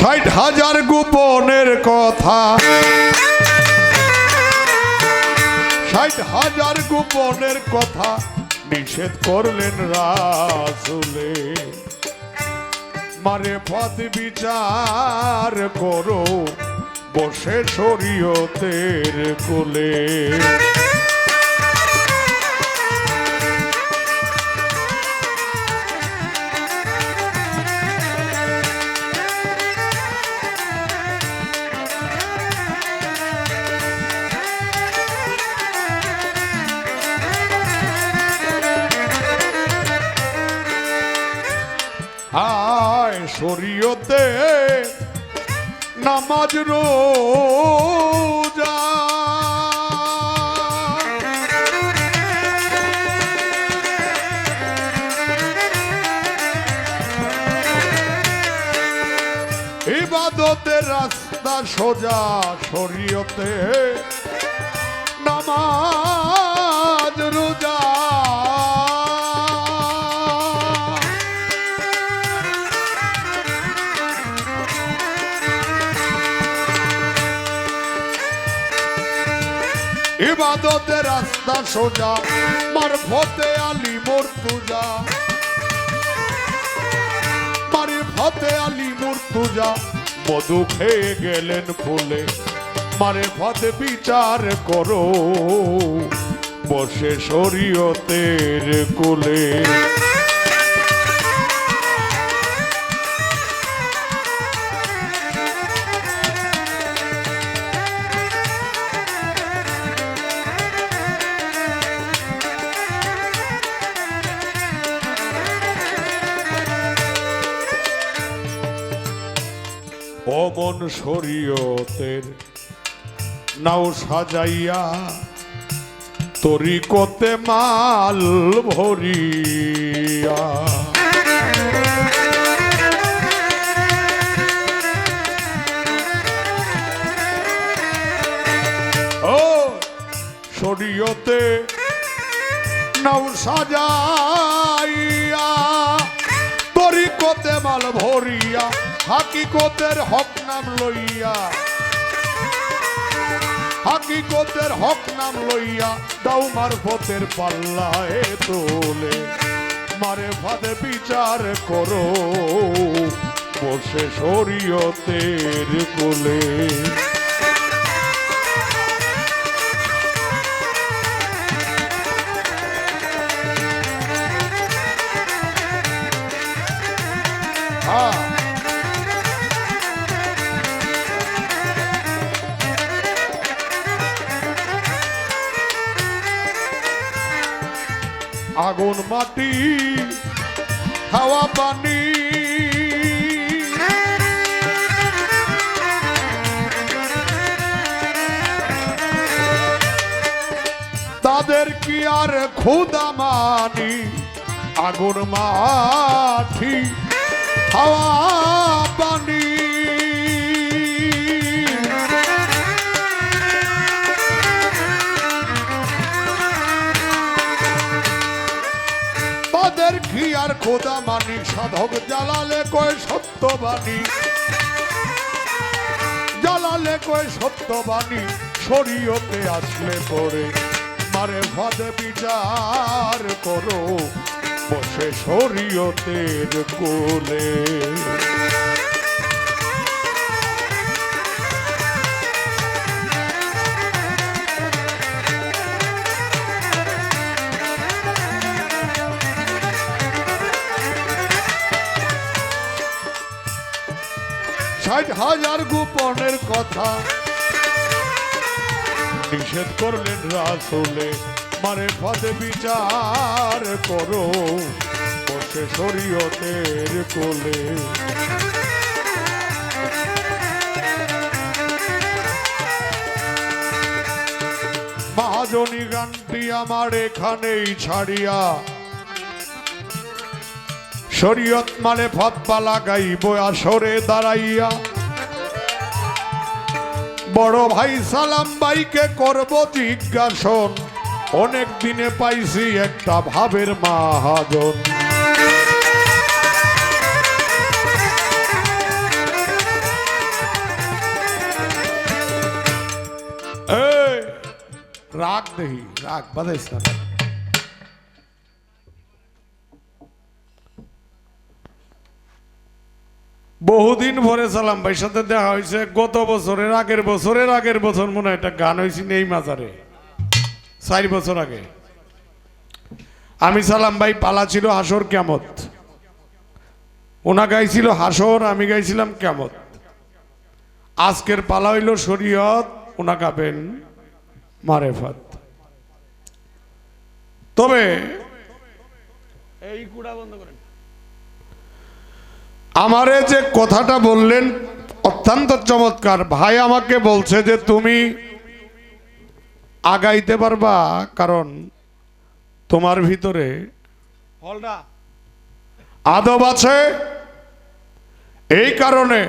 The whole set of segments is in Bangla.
ষাট হাজার গোপনের কথা। ষাট হাজার গোপনের কথা নিষেধ করলেন রাসুলে। মারে পদ বিচার করো, বসে শরীয়তের কোলে। শরীয়তে নামাজ রোজা। ইবাদতের রাস্তা সোজা শরীয়তে নামাজ ইবাদতের রাস্তা সোজা মারফতে আলী মুর্তুজা মারফতে আলী মুর্তুজা মধু খেয়ে গেলেন ফুলে। মারে ফতে বিচার করো, বসে শরীয়তের কোলে। অমন শরীয়তের নাও সাজাইয়া তরিকতে মাল ভরিয়া। হাকিকতের হক নাম লইয়া। হাকিকতের হক নাম লইয়া দাও মারফতের পাল্লায় তোলে। মারে ফাদে বিচার করো, বসে শরীয়তের কোলে। আগুন মাটি হাওয়া পানি। তাদের কি আর ক্ষুদা মানি? আগুন মাটি হাওয়া আর খোদা মানি, সাধক জ্বালালে কয় সত্যবাণী। জ্বালালে কয় সত্যবাণী, শরীয়তে আসলে পরে মারে ভাদে বিচার করো, বসে শরীয়তের কোলে। ষাট হাজার গোপনের কথা। নিষেধ করলেন রাসুলে, মারে ফাদে বিচার করো, বসে শরীয়তের কোলে। মহাজনী গানটি আমার এখানেই ছাড়িয়া শরীয়ত মানে ফতবা লাগাইব, আসরে দাঁড়াইয়া। বড় ভাই সালাম ভাইকে করব জিজ্ঞাসন, অনেক দিনে পাইছি একটা ভাবের মাহাজন। রাগ দেহি রাগ বাদাইস না। বহুদিন ভরে সালাম ভাই সাথে দেখা হয়েছে। গত বছরের আগের বছরের আগের বছর মনে একটা গান হয়েছিল এই মাজারে। চার বছর আগে। আমি সালাম ভাই পালা ছিল হাসর কেমত ওনা গাইছিল হাসর, আমি গাইছিলাম কেমত আজকের পালা হইল শরীয়ত, ওনা গাবেন মারেফাত। তবে এই কুড়া বন্ধ করেন। আমারে যে কথাটা বললেন অত্যন্ত চমৎকার। ভাই আমাকে বলছে যে তুমি আগাইতে পারবা কারণ তোমার ভিতরে আদব আছে। এই কারণে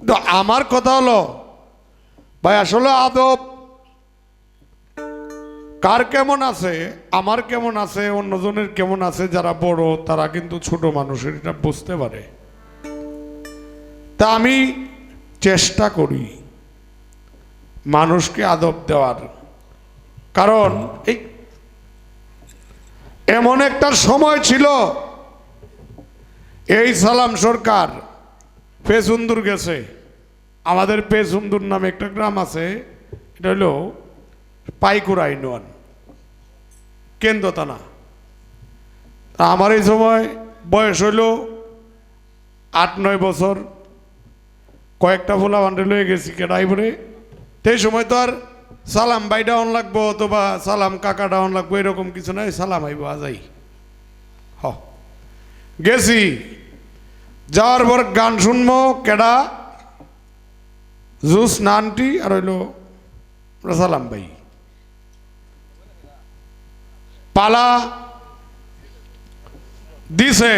তো আমার কথা হলো ভাই আসলে আদব কার কেমন আছে আমার কেমন আছে অন্যজনের কেমন আছে যারা বড় তারা কিন্তু ছোট মানুষের এটা বুঝতে পারে। তা আমি চেষ্টা করি মানুষকে আদব দেওয়ার। কারণ এই এমন একটা সময় ছিল, এই সালাম সরকার পেসুন্দুর গেছে। আমাদের পেসুন্দুর নামে একটা গ্রাম আছে, এটা হলো পাইকুড়া ইউনিয়ন কেন্দ্র থানা তা আমার এই সময় বয়স হইল আট নয় বছর। কয়েকটা ফোলা বান্ডে লয়ে গেছি কেডাই কেডাইবরে সেই সময় তো আর সালাম বাই ডাউন লাগবো অথবা সালাম কাকা ডাউন লাগবো, এরকম কিছু নাই, সালাম আইব আজাই হ। গেছি। যাওয়ার পর গান শুনব, কেডা? জুস নানটি আর হইল সালাম ভাই। পালা। দিছে।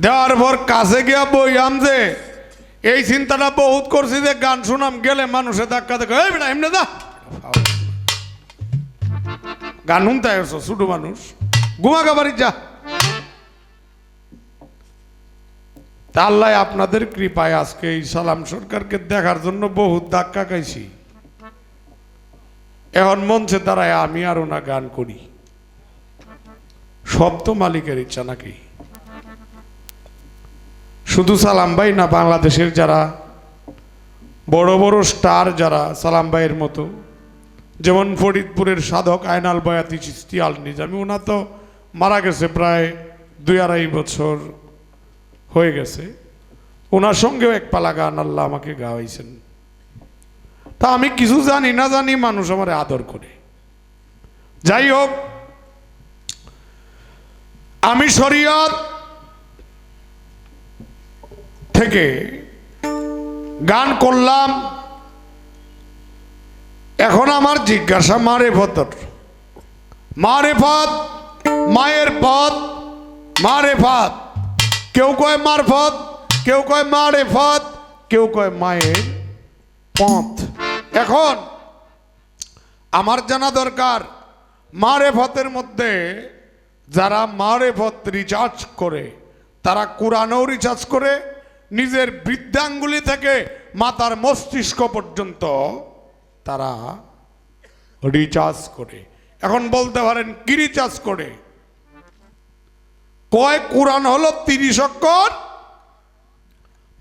দেওয়ার পর কাছে গিয়া বই আমছে এই চিন্তাটা বহুত করছি যে গান শুনাম, গেলে মানুষে ধাক্কা দেখে এমনি দা গান শুনতে আসছো ছোট মানুষ। ঘুমাকা বাড়ি যা। আল্লাহ আপনাদের কৃপায় আজকে এই সালাম সরকারকে দেখার জন্য বহুত ধাক্কা খাইছি। এখন মঞ্চে দাঁড়ায় আমি আর ওনা গান করি। সব তো মালিকের ইচ্ছা নাকি? শুধু সালাম ভাই না, বাংলাদেশের যারা বড় বড় স্টার যারা সালাম ভাইয়ের মতো, যেমন ফরিদপুরের সাধক আয়নাল বয়াতি চিস্তি আল নিজামি ওনা তো মারা গেছে প্রায় দুই আড়াই বছর হয়ে গেছে। ওনার সঙ্গেও এক পালা গান আল্লাহ আমাকে গাওয়াইছেন। তা আমি কিছু জানি না জানি মানুষ আমার আদর করে। যাই হোক, আমি শরীয়ত থেকে গান করলাম। এখন আমার জিজ্ঞাসা, মারে ভতর মারে পথ মায়ের পথ মারে পথ কেউ কয় মার মারফত কেউ কয় মারে পথ কেউ কয় মায়ের পথ। এখন আমার জানা দরকার, মারে পথের মধ্যে যারা মারে পথ রিচার্জ করে, তারা কোরআনও রিচার্জ করে নিজের বৃদ্ধাঙ্গুলি থেকে মাতার মস্তিষ্ক পর্যন্ত তারা রিচার্জ করে। এখন বলতে পারেন, কি রিচার্জ করে? কয় কোরআন হলো? তিরিশ অক্ষর।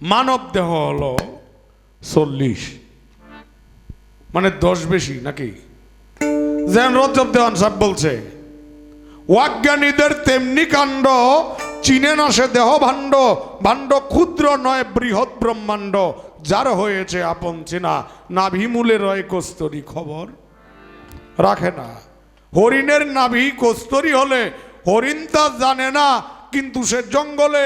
মানব দেহ হলো চল্লিশ। মানে দশ বেশি নাকি? যেন রজব দেওয়ান সাহেব বলছে অজ্ঞানীদের তেমনি কাণ্ড চিনে না সে দেহ ভাণ্ড ভাণ্ড ক্ষুদ্র নয়, বৃহৎ ব্রহ্মাণ্ড। যার হয়েছে আপন চেনা, নাভিমূলে রয় কস্তরি খবর। রাখে না। হরিণের নাভি কস্তরি হলে হরিণ তা জানে না, কিন্তু সে জঙ্গলে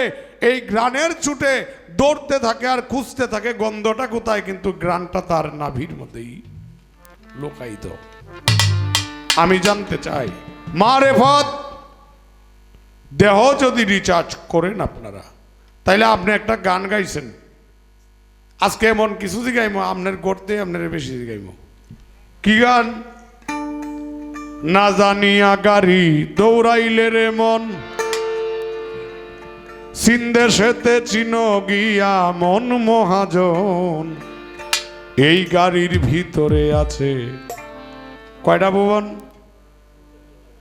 এই গ্রানের ছুটে দৌড়তে থাকে আর খুঁজতে থাকে, গন্ধটা কোথায়? কিন্তু গ্রানটা তার নাভির মধ্যেই লোকায়িত। আমি জানতে চাই মারেফত দেহ যদি রিচার্জ করেন আপনারা, তাইলে আপনি একটা গান গাইছেন। আজকে এমন কিছু গাইমো আপনার করতে আপনার বেশি গাইমো কি গান? না জানিয়া গাড়ি দৌড়াইলে রে মন সিন্দেশেতে চিন গিয়া মন মহাজন। এই গাড়ির ভিতরে আছে কয়টা ভুবন?